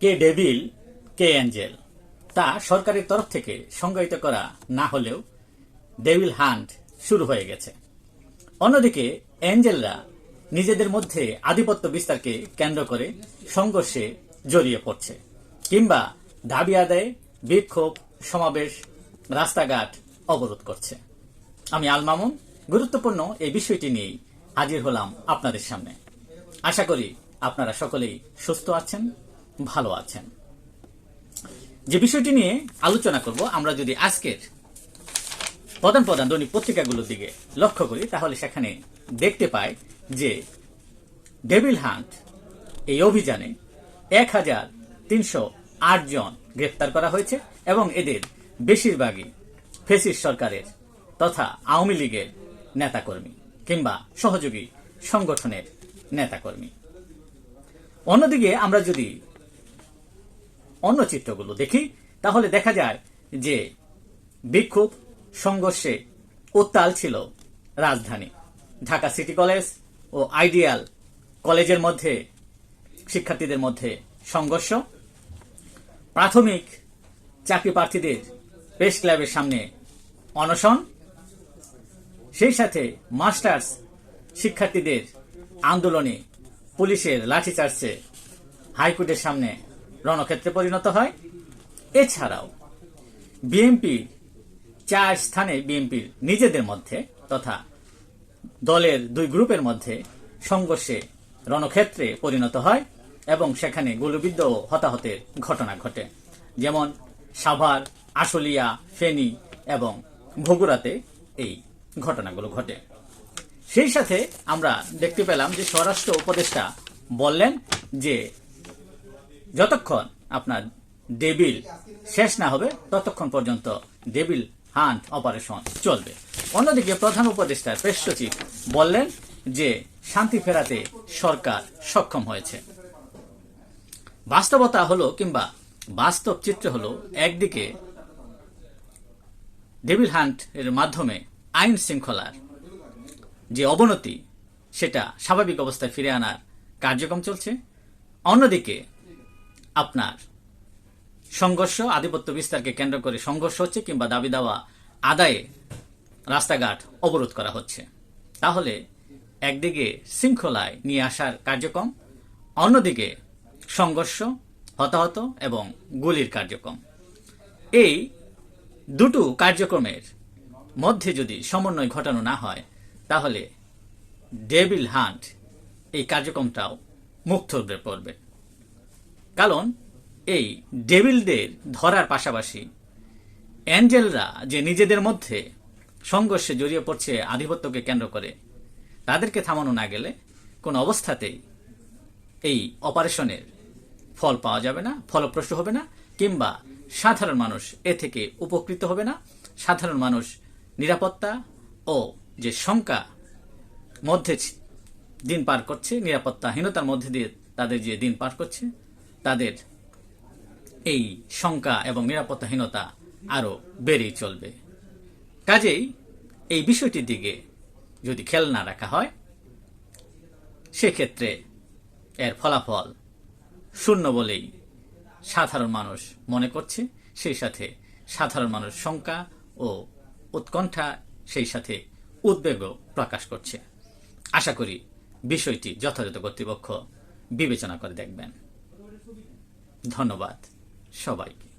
কে devil, কে Angel, তা সরকারের তরফ থেকে সংজ্ঞায়িত করা না হলেও ডেভিল হান্ট শুরু হয়ে গেছে। অন্যদিকে, অ্যাঞ্জেলরা নিজেদের মধ্যে আধিপত্য বিস্তারকে কেন্দ্র করে সংঘর্ষে জড়িয়ে পড়ছে, কিংবা দাবি আদায়ে বিক্ষোভ, সমাবেশ, রাস্তাঘাট অবরোধ করছে। আমি আল মামুন, গুরুত্বপূর্ণ এই বিষয়টি নিয়েই হাজির হলাম আপনাদের সামনে। আশা করি আপনারা সকলেই সুস্থ আছেন। ভালো আছেন। যে বিষয়টি নিয়ে আলোচনা করব, আমরা যদি আজকের প্রধান প্রধান দৈনিক পত্রিকাগুলোর দিকে লক্ষ্য করি, তাহলে সেখানে দেখতে পাই যে ডেভিল হান্ট এই অভিযানে এক হাজার তিনশো আট জন গ্রেপ্তার করা হয়েছে এবং এদের বেশিরভাগই ফেসিস সরকারের তথা আওয়ামী লীগের নেতাকর্মী কিংবা সহযোগী সংগঠনের নেতাকর্মী। অন্যদিকে আমরা যদি অন্য চিত্রগুলো দেখি, তাহলে দেখা যায় যে বিক্ষোভ, সংঘর্ষে উত্তাল ছিল রাজধানী। ঢাকা সিটি কলেজ ও আইডিয়াল কলেজের মধ্যে, শিক্ষার্থীদের মধ্যে সংঘর্ষ। প্রাথমিক চাকরি প্রার্থীদের প্রেস ক্লাবের সামনে অনশন। সেই সাথে মাস্টার্স শিক্ষার্থীদের আন্দোলনে পুলিশের লাঠিচার্জে হাইকোর্টের সামনে রণক্ষেত্রে পরিণত হয়। এছাড়াও বিএনপি চার স্থানে বিএনপির নিজেদের মধ্যে তথা দলের দুই গ্রুপের মধ্যে সংঘর্ষে রণক্ষেত্রে পরিণত হয় এবং সেখানে গুলিবিদ্ধ ও হতাহতের ঘটনা ঘটে। যেমন, সাভার, আশুলিয়া, ফেনী এবং বগুড়াতে এই ঘটনাগুলো ঘটে। সেই সাথে আমরা দেখতে পেলাম যে স্বরাষ্ট্র উপদেষ্টা বললেন যে যতক্ষণ আপনার ডেবিল শেষ না হবে, ততক্ষণ পর্যন্ত ডেবিল হান্ট অপারেশন চলবে। অন্যদিকে প্রধান উপদেষ্টা প্রেস সচিব বললেন যে, শান্তি ফেরাতে সরকার সক্ষম হয়েছে। বাস্তবতা হলো কিংবা বাস্তব চিত্র হলো একদিকে ডেভিল হান্ট এর মাধ্যমে আইন শৃঙ্খলার যে অবনতি, সেটা স্বাভাবিক অবস্থায় ফিরে আনার কার্যক্রম চলছে। অন্যদিকে আপনার সংঘর্ষ, আধিপত্য বিস্তারকে কেন্দ্র করে সংঘর্ষ হচ্ছে কিংবা দাবি দাওয়া, আদায়ে রাস্তাঘাট অবরোধ করা হচ্ছে। তাহলে একদিকে শৃঙ্খলায় নিয়ে আসার কার্যক্রম, অন্যদিকে সংঘর্ষ, হতাহত এবং গুলির কার্যক্রম। এই দুটো কার্যক্রমের মধ্যে যদি সমন্বয় ঘটানো না হয়, তাহলে ডেভিল হান্ট এই কার্যক্রমটাও মুক্ত হয়ে পড়বে। কারণ এই ডেভিলদের ধরার পাশাপাশি অ্যাঞ্জেলরা যে নিজেদের মধ্যে সংঘর্ষে জড়িয়ে পড়ছে আধিপত্যকে কেন্দ্র করে, তাদেরকে থামানো না গেলে কোনো অবস্থাতেই এই অপারেশনের ফল পাওয়া যাবে না, ফলপ্রসূ হবে না, কিংবা সাধারণ মানুষ এ থেকে উপকৃত হবে না। সাধারণ মানুষ নিরাপত্তা ও যে শঙ্কা মধ্যে দিন পার করছে, নিরাপত্তাহীনতার মধ্যে দিয়ে তাদের যে দিন পার করছে তাদের এই শঙ্কা এবং নিরাপত্তাহীনতা আরও বেড়েই চলবে। কাজেই এই বিষয়টির দিকে যদি খেয়াল না রাখা হয়, সেক্ষেত্রে এর ফলাফল শূন্য বলেই সাধারণ মানুষ মনে করছে। সেই সাথে সাধারণ মানুষ শঙ্কা ও উৎকণ্ঠা, সেই সাথে উদ্বেগও প্রকাশ করছে। আশা করি বিষয়টি যথাযথ কর্তৃপক্ষ বিবেচনা করে দেখবেন। ধন্যবাদ সবাইকে।